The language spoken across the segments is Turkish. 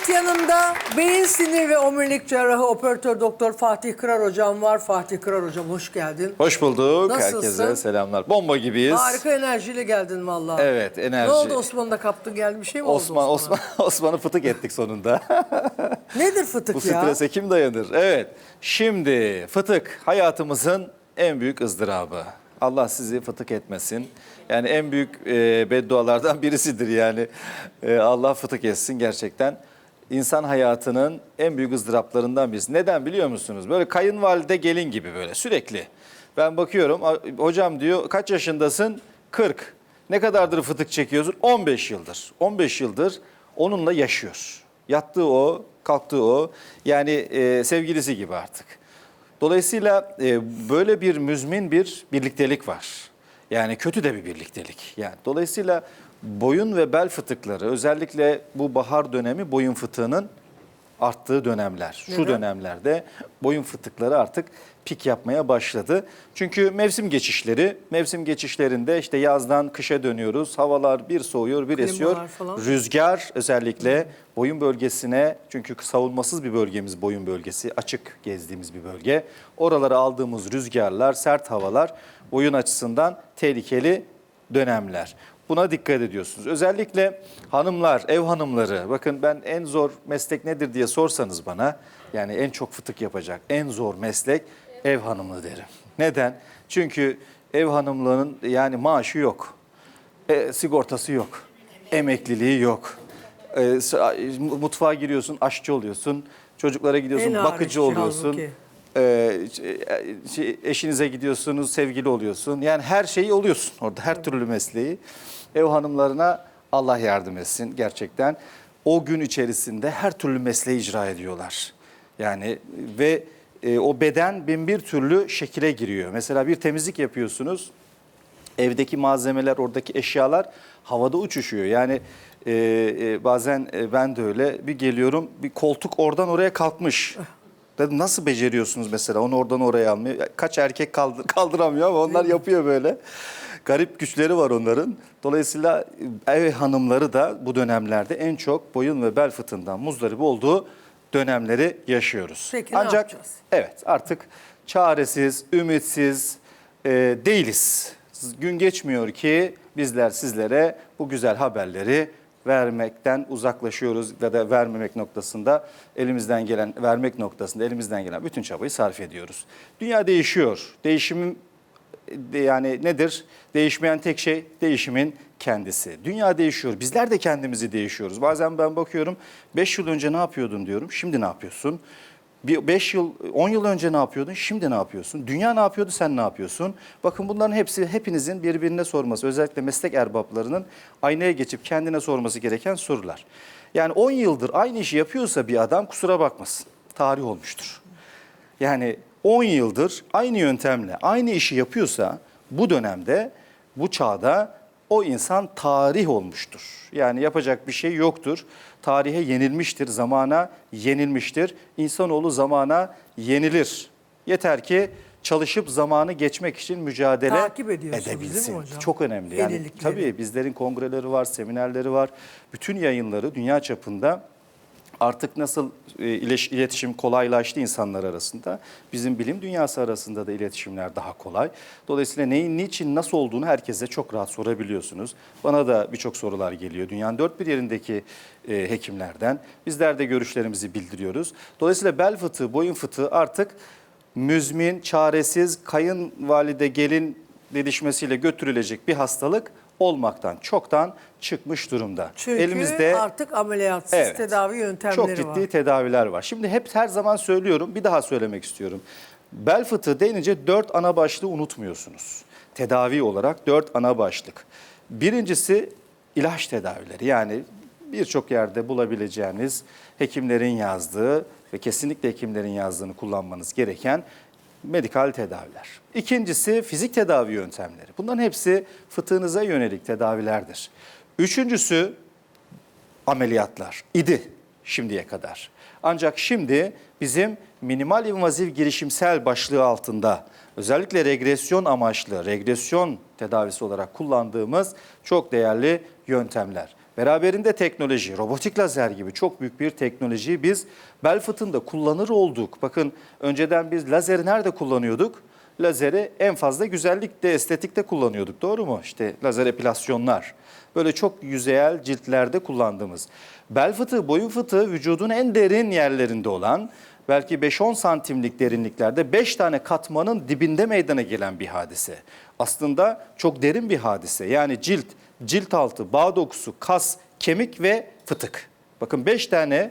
Evet yanımda beyin sinir ve omurilik cerrahı operatör doktor Fatih Kırar hocam var. Fatih Kırar hocam hoş geldin. Hoş bulduk. Nasılsın? Herkese selamlar. Bomba gibiyiz. Harika enerjiyle geldin vallahi. Evet, enerji. Ne oldu Osman'ı da kaptın geldi bir şey mi Osman oldu Osman Osman'ı fıtık ettik sonunda. Nedir fıtık Bu ya? strese kim dayanır? Evet. Şimdi fıtık hayatımızın en büyük ızdırabı. Allah sizi fıtık etmesin. Yani en büyük e, beddualardan birisidir yani. E, Allah fıtık etsin gerçekten. İnsan hayatının en büyük ızdıraplarından birisi. Neden biliyor musunuz? Böyle kayınvalide gelin gibi böyle sürekli. Ben bakıyorum "A- hocam diyor kaç yaşındasın? 40. Ne kadardır fıtık çekiyorsun? 15 yıldır. 15 yıldır onunla yaşıyor. Yattığı o, kalktığı o. Yani e, sevgilisi gibi artık. Dolayısıyla e, böyle bir müzmin bir birliktelik var. Yani kötü de bir birliktelik. Yani dolayısıyla boyun ve bel fıtıkları özellikle bu bahar dönemi boyun fıtığının arttığı dönemler. Şu Neden? dönemlerde boyun fıtıkları artık pik yapmaya başladı. Çünkü mevsim geçişleri, mevsim geçişlerinde işte yazdan kışa dönüyoruz. Havalar bir soğuyor, bir Klimalar esiyor. falan. Rüzgar özellikle boyun bölgesine çünkü savunmasız bir bölgemiz boyun bölgesi açık gezdiğimiz bir bölge. Oralara aldığımız rüzgarlar, sert havalar boyun açısından tehlikeli dönemler. Buna dikkat ediyorsunuz. Özellikle hanımlar, ev hanımları bakın ben en zor meslek nedir diye sorsanız bana yani en çok fıtık yapacak en zor meslek ev hanımlığı derim. Neden? Çünkü ev hanımlığının yani maaşı yok. E, sigortası yok. Emekliliği yok. E, mutfağa giriyorsun, aşçı oluyorsun. Çocuklara gidiyorsun, En ağır bakıcı işi oluyorsun. halbuki. E, şey, eşinize gidiyorsunuz, sevgili oluyorsun. Yani her şeyi oluyorsun orada, her türlü mesleği. Ev hanımlarına Allah yardım etsin gerçekten. O gün içerisinde her türlü mesleği icra ediyorlar. Yani ve e, o beden bin bir türlü şekile giriyor. Mesela bir temizlik yapıyorsunuz evdeki malzemeler, oradaki eşyalar havada uçuşuyor. Yani e, e, bazen e, ben de öyle bir geliyorum bir koltuk oradan oraya kalkmış. Dedim nasıl beceriyorsunuz mesela onu oradan oraya almayı? Kaç erkek kaldır, kaldıramıyor ama onlar yapıyor böyle. Garip güçleri var onların. Dolayısıyla ev hanımları da bu dönemlerde en çok boyun ve bel fıtığından muzdarip olduğu dönemleri yaşıyoruz. Peki, ne Ancak yapacağız? Evet artık çaresiz, ümitsiz e, değiliz. Gün geçmiyor ki bizler sizlere bu güzel haberleri vermekten uzaklaşıyoruz ve de vermemek noktasında elimizden gelen vermek noktasında elimizden gelen bütün çabayı sarf ediyoruz. Dünya değişiyor. Değişimin de- yani nedir? Değişmeyen tek şey değişimin kendisi. Dünya değişiyor. Bizler de kendimizi değişiyoruz. Bazen ben bakıyorum 5 yıl önce ne yapıyordun diyorum. Şimdi ne yapıyorsun? Bir 5 yıl, 10 yıl önce ne yapıyordun? Şimdi ne yapıyorsun? Dünya ne yapıyordu? Sen ne yapıyorsun? Bakın bunların hepsi hepinizin birbirine sorması, özellikle meslek erbaplarının aynaya geçip kendine sorması gereken sorular. Yani 10 yıldır aynı işi yapıyorsa bir adam kusura bakmasın. Tarih olmuştur. Yani 10 yıldır aynı yöntemle aynı işi yapıyorsa bu dönemde, bu çağda o insan tarih olmuştur. Yani yapacak bir şey yoktur. Tarihe yenilmiştir, zamana yenilmiştir. İnsanoğlu zamana yenilir. Yeter ki çalışıp zamanı geçmek için mücadele Takip ediyorsunuz değil mi edebilsin. hocam? Çok önemli. Yani Yenilikleri. tabii bizlerin kongreleri var, seminerleri var. Bütün yayınları dünya çapında artık nasıl e, iletişim kolaylaştı insanlar arasında, bizim bilim dünyası arasında da iletişimler daha kolay. Dolayısıyla neyin, niçin, nasıl olduğunu herkese çok rahat sorabiliyorsunuz. Bana da birçok sorular geliyor dünyanın dört bir yerindeki e, hekimlerden. Bizler de görüşlerimizi bildiriyoruz. Dolayısıyla bel fıtığı, boyun fıtığı artık müzmin, çaresiz, kayınvalide gelin didişmesiyle götürülecek bir hastalık olmaktan çoktan çıkmış durumda. Çünkü Elimizde artık ameliyatsız Evet. tedavi yöntemleri çok ciddi var. tedaviler var. Şimdi hep her zaman söylüyorum, bir daha söylemek istiyorum. Bel fıtığı denince dört ana başlığı unutmuyorsunuz. Tedavi olarak dört ana başlık. Birincisi ilaç tedavileri. Yani birçok yerde bulabileceğiniz hekimlerin yazdığı ve kesinlikle hekimlerin yazdığını kullanmanız gereken medikal tedaviler. İkincisi fizik tedavi yöntemleri. Bunların hepsi fıtığınıza yönelik tedavilerdir. Üçüncüsü ameliyatlar idi şimdiye kadar. Ancak şimdi bizim minimal invazif girişimsel başlığı altında özellikle regresyon amaçlı, regresyon tedavisi olarak kullandığımız çok değerli yöntemler. Beraberinde teknoloji, robotik lazer gibi çok büyük bir teknolojiyi biz bel fıtığında kullanır olduk. Bakın önceden biz lazeri nerede kullanıyorduk? Lazeri en fazla güzellikte, estetikte kullanıyorduk. Doğru mu? İşte lazer epilasyonlar. Böyle çok yüzeyel ciltlerde kullandığımız. Bel fıtığı, boyun fıtığı vücudun en derin yerlerinde olan belki 5-10 santimlik derinliklerde 5 tane katmanın dibinde meydana gelen bir hadise. Aslında çok derin bir hadise. Yani cilt, cilt altı, bağ dokusu, kas, kemik ve fıtık. Bakın 5 tane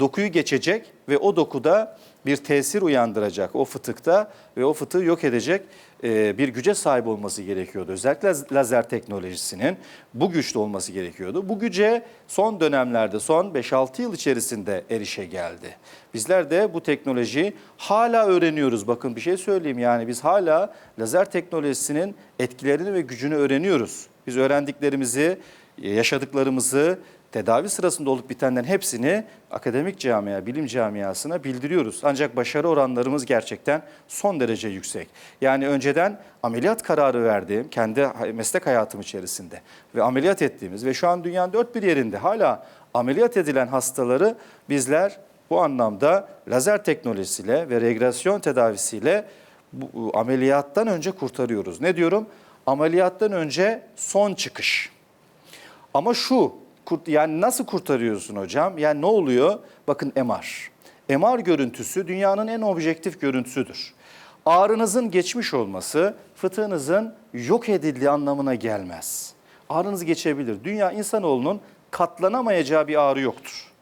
dokuyu geçecek ve o dokuda bir tesir uyandıracak o fıtıkta ve o fıtığı yok edecek e, bir güce sahip olması gerekiyordu. Özellikle lazer teknolojisinin bu güçlü olması gerekiyordu. Bu güce son dönemlerde son 5-6 yıl içerisinde erişe geldi. Bizler de bu teknolojiyi hala öğreniyoruz. Bakın bir şey söyleyeyim yani biz hala lazer teknolojisinin etkilerini ve gücünü öğreniyoruz. Biz öğrendiklerimizi, yaşadıklarımızı, tedavi sırasında olup bitenlerin hepsini akademik camia, bilim camiasına bildiriyoruz. Ancak başarı oranlarımız gerçekten son derece yüksek. Yani önceden ameliyat kararı verdiğim kendi meslek hayatım içerisinde ve ameliyat ettiğimiz ve şu an dünyanın dört bir yerinde hala ameliyat edilen hastaları bizler bu anlamda lazer teknolojisiyle ve regresyon tedavisiyle bu ameliyattan önce kurtarıyoruz. Ne diyorum? Ameliyattan önce son çıkış. Ama şu kurt yani nasıl kurtarıyorsun hocam? Yani ne oluyor? Bakın MR. MR görüntüsü dünyanın en objektif görüntüsüdür. Ağrınızın geçmiş olması fıtığınızın yok edildiği anlamına gelmez. Ağrınız geçebilir. Dünya insanoğlunun katlanamayacağı bir ağrı yoktur.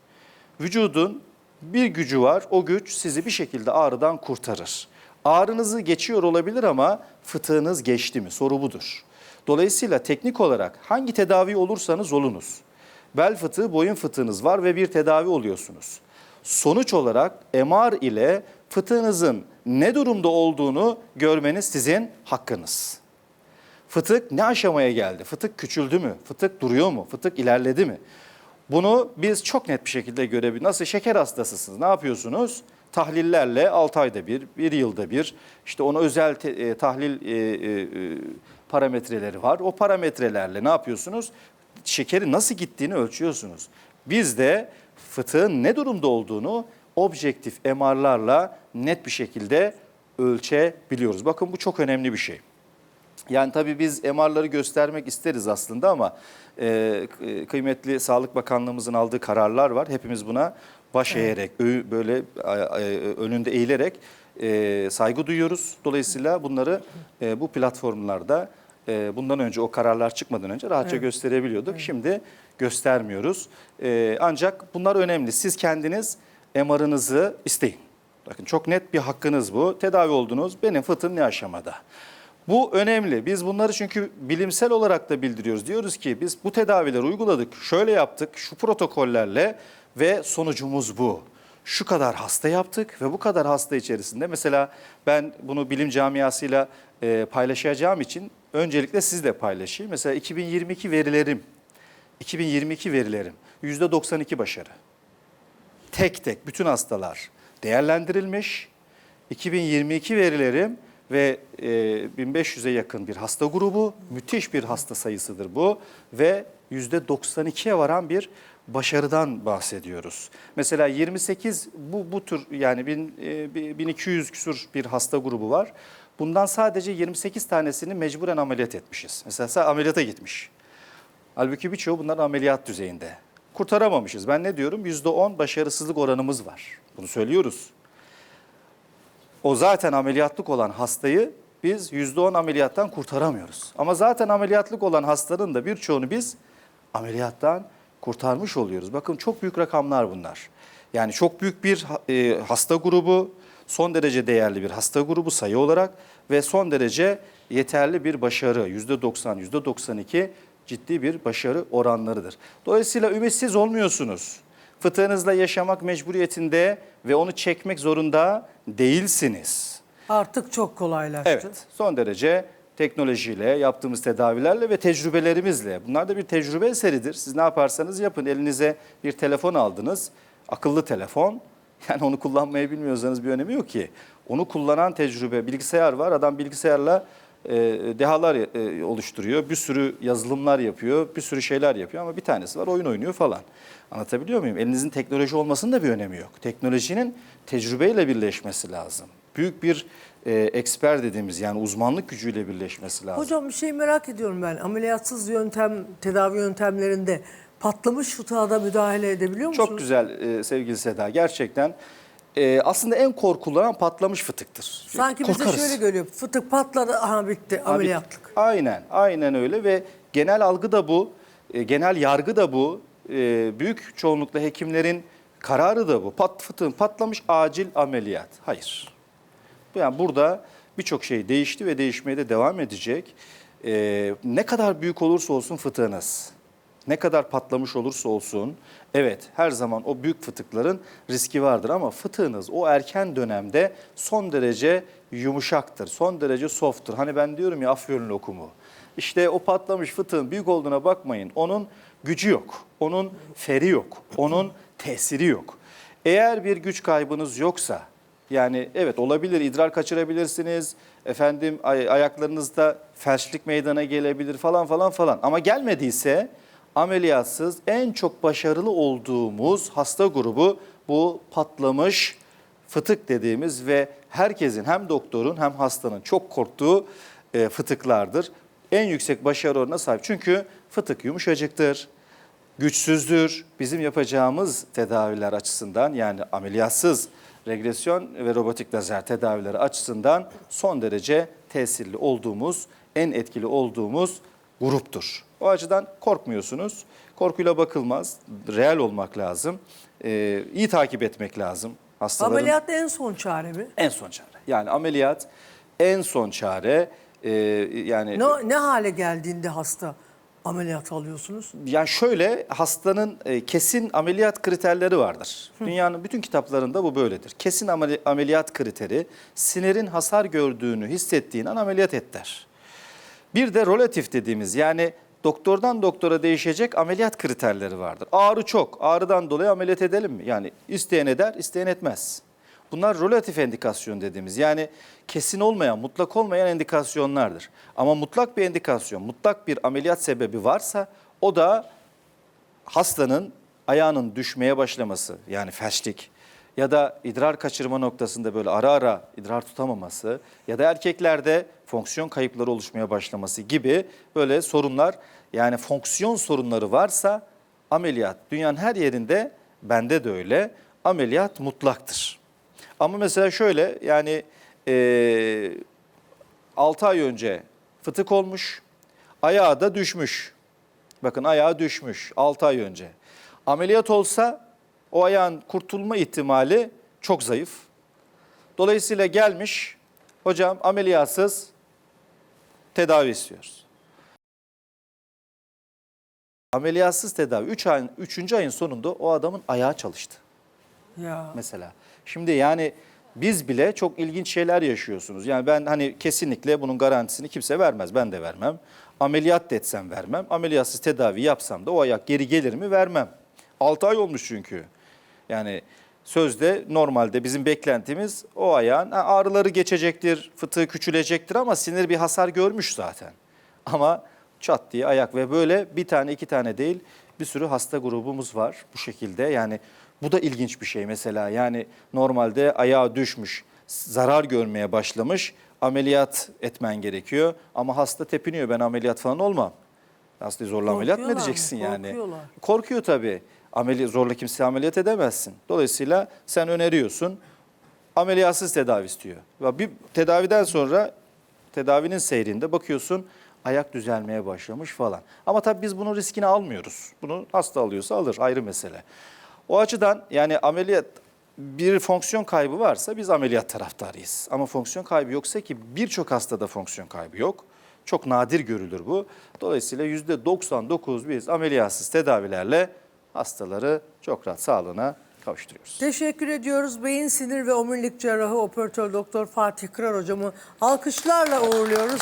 Vücudun bir gücü var. O güç sizi bir şekilde ağrıdan kurtarır. Ağrınızı geçiyor olabilir ama fıtığınız geçti mi? Soru budur. Dolayısıyla teknik olarak hangi tedavi olursanız olunuz. Bel fıtığı, boyun fıtığınız var ve bir tedavi oluyorsunuz. Sonuç olarak MR ile fıtığınızın ne durumda olduğunu görmeniz sizin hakkınız. Fıtık ne aşamaya geldi? Fıtık küçüldü mü? Fıtık duruyor mu? Fıtık ilerledi mi? Bunu biz çok net bir şekilde görebiliriz. Nasıl şeker hastasısınız? Ne yapıyorsunuz? Tahlillerle 6 ayda bir, bir yılda bir işte ona özel te- e, tahlil e, e, e, parametreleri var. O parametrelerle ne yapıyorsunuz? Şekeri nasıl gittiğini ölçüyorsunuz. Biz de fıtığın ne durumda olduğunu objektif MR'larla net bir şekilde ölçebiliyoruz. Bakın bu çok önemli bir şey. Yani tabii biz MR'ları göstermek isteriz aslında ama e, kıymetli Sağlık Bakanlığımızın aldığı kararlar var. Hepimiz buna baş eğerek, ö- böyle önünde eğilerek e, saygı duyuyoruz. Dolayısıyla bunları e, bu platformlarda e, bundan önce o kararlar çıkmadan önce rahatça gösterebiliyorduk. Şimdi göstermiyoruz. E, ancak bunlar önemli. Siz kendiniz MR'ınızı isteyin. Bakın çok net bir hakkınız bu. Tedavi oldunuz. Benim fıtığım ne aşamada? Bu önemli. Biz bunları çünkü bilimsel olarak da bildiriyoruz. Diyoruz ki biz bu tedavileri uyguladık, şöyle yaptık, şu protokollerle ve sonucumuz bu. Şu kadar hasta yaptık ve bu kadar hasta içerisinde mesela ben bunu bilim camiasıyla e, paylaşacağım için öncelikle sizle paylaşayım. Mesela 2022 verilerim, 2022 verilerim %92 başarı. Tek tek bütün hastalar değerlendirilmiş. 2022 verilerim ve e, 1500'e yakın bir hasta grubu, müthiş bir hasta sayısıdır bu ve %92'ye varan bir başarıdan bahsediyoruz. Mesela 28 bu bu tür yani bin, e, bir- 1200 küsur bir hasta grubu var. Bundan sadece 28 tanesini mecburen ameliyat etmişiz. Mesela ameliyata gitmiş. Halbuki birçoğu bunlar ameliyat düzeyinde. Kurtaramamışız. Ben ne diyorum? %10 başarısızlık oranımız var. Bunu söylüyoruz. O zaten ameliyatlık olan hastayı biz %10 ameliyattan kurtaramıyoruz. Ama zaten ameliyatlık olan hastanın da birçoğunu biz ameliyattan kurtarmış oluyoruz. Bakın çok büyük rakamlar bunlar. Yani çok büyük bir e, hasta grubu, son derece değerli bir hasta grubu sayı olarak ve son derece yeterli bir başarı %90, %92 ciddi bir başarı oranlarıdır. Dolayısıyla ümitsiz olmuyorsunuz. Fıtığınızla yaşamak mecburiyetinde ve onu çekmek zorunda değilsiniz. Artık çok kolaylaştı. Evet, son derece teknolojiyle, yaptığımız tedavilerle ve tecrübelerimizle. Bunlar da bir tecrübe eseridir. Siz ne yaparsanız yapın. Elinize bir telefon aldınız, akıllı telefon. Yani onu kullanmayı bilmiyorsanız bir önemi yok ki. Onu kullanan tecrübe, bilgisayar var. Adam bilgisayarla e, dehalar e, oluşturuyor. Bir sürü yazılımlar yapıyor, bir sürü şeyler yapıyor ama bir tanesi var oyun oynuyor falan. Anlatabiliyor muyum? Elinizin teknoloji olmasının da bir önemi yok. Teknolojinin tecrübeyle birleşmesi lazım. Büyük bir e, eksper dediğimiz yani uzmanlık gücüyle birleşmesi lazım. Hocam bir şey merak ediyorum ben. Ameliyatsız yöntem, tedavi yöntemlerinde patlamış fıtığa da müdahale edebiliyor musunuz? Çok güzel e, sevgili Seda. Gerçekten e, aslında en korkulan patlamış fıtıktır. Sanki bize Korkarız. şöyle geliyor. Fıtık patladı, aha bitti, Abi, ameliyatlık. Aynen, aynen öyle ve genel algı da bu, e, genel yargı da bu. E, büyük çoğunlukla hekimlerin kararı da bu. Pat, fıtığın patlamış acil ameliyat. Hayır. Yani burada birçok şey değişti ve değişmeye de devam edecek. E, ne kadar büyük olursa olsun fıtığınız, ne kadar patlamış olursa olsun, evet her zaman o büyük fıtıkların riski vardır ama fıtığınız o erken dönemde son derece yumuşaktır, son derece softtur. Hani ben diyorum ya afyon lokumu. İşte o patlamış fıtığın büyük olduğuna bakmayın. Onun gücü yok, onun feri yok, onun tesiri yok. Eğer bir güç kaybınız yoksa, yani evet olabilir idrar kaçırabilirsiniz. Efendim ay- ayaklarınızda felçlik meydana gelebilir falan falan falan. Ama gelmediyse ameliyatsız en çok başarılı olduğumuz hasta grubu bu patlamış fıtık dediğimiz ve herkesin hem doktorun hem hastanın çok korktuğu e, fıtıklardır. En yüksek başarı oranına sahip. Çünkü fıtık yumuşacıktır güçsüzdür. Bizim yapacağımız tedaviler açısından yani ameliyatsız regresyon ve robotik lazer tedavileri açısından son derece tesirli olduğumuz, en etkili olduğumuz gruptur. O açıdan korkmuyorsunuz. Korkuyla bakılmaz. Real olmak lazım. Ee, iyi takip etmek lazım. Hastaların Ameliyat en son çare mi? en son çare. Yani ameliyat en son çare. Ee, yani Ne, ne hale geldiğinde hasta ameliyat alıyorsunuz? Yani şöyle hastanın e, kesin ameliyat kriterleri vardır. Dünyanın bütün kitaplarında bu böyledir. Kesin ameli- ameliyat kriteri sinirin hasar gördüğünü hissettiğin an ameliyat et der. Bir de relatif dediğimiz yani doktordan doktora değişecek ameliyat kriterleri vardır. Ağrı çok, ağrıdan dolayı ameliyat edelim mi? Yani isteyen eder, isteyen etmez. Bunlar relatif endikasyon dediğimiz yani kesin olmayan, mutlak olmayan endikasyonlardır. Ama mutlak bir endikasyon, mutlak bir ameliyat sebebi varsa o da hastanın ayağının düşmeye başlaması yani felçlik ya da idrar kaçırma noktasında böyle ara ara idrar tutamaması ya da erkeklerde fonksiyon kayıpları oluşmaya başlaması gibi böyle sorunlar yani fonksiyon sorunları varsa ameliyat dünyanın her yerinde bende de öyle ameliyat mutlaktır. Ama mesela şöyle yani eee 6 ay önce fıtık olmuş, ayağı da düşmüş. Bakın ayağı düşmüş 6 ay önce. Ameliyat olsa o ayağın kurtulma ihtimali çok zayıf. Dolayısıyla gelmiş, hocam ameliyatsız tedavi istiyoruz. Ameliyatsız tedavi 3 ayın 3. ayın sonunda o adamın ayağı çalıştı Ya. mesela. Şimdi yani biz bile çok ilginç şeyler yaşıyorsunuz. Yani ben hani kesinlikle bunun garantisini kimse vermez. Ben de vermem. Ameliyat da etsem vermem. Ameliyatsız tedavi yapsam da o ayak geri gelir mi vermem. 6 ay olmuş çünkü. Yani sözde normalde bizim beklentimiz o ayağın ağrıları geçecektir, fıtığı küçülecektir ama sinir bir hasar görmüş zaten. Ama çat diye ayak ve böyle bir tane iki tane değil bir sürü hasta grubumuz var bu şekilde. Yani bu da ilginç bir şey mesela yani normalde ayağı düşmüş, zarar görmeye başlamış ameliyat etmen gerekiyor. Ama hasta tepiniyor ben ameliyat falan olmam. Hastayı zorla ameliyat mı edeceksin yani? Korkuyor tabii. Ameli, zorla kimseyi ameliyat edemezsin. Dolayısıyla sen öneriyorsun. Ameliyatsız tedavi istiyor. Ve bir tedaviden sonra tedavinin seyrinde bakıyorsun ayak düzelmeye başlamış falan. Ama tabii biz bunun riskini almıyoruz. Bunu hasta alıyorsa alır ayrı mesele. O açıdan yani ameliyat bir fonksiyon kaybı varsa biz ameliyat taraftarıyız. Ama fonksiyon kaybı yoksa ki birçok hastada fonksiyon kaybı yok. Çok nadir görülür bu. Dolayısıyla %99 biz ameliyatsız tedavilerle hastaları çok rahat sağlığına kavuşturuyoruz. Teşekkür ediyoruz. Beyin sinir ve omurilik cerrahı operatör doktor Fatih Kırar hocamı alkışlarla uğurluyoruz.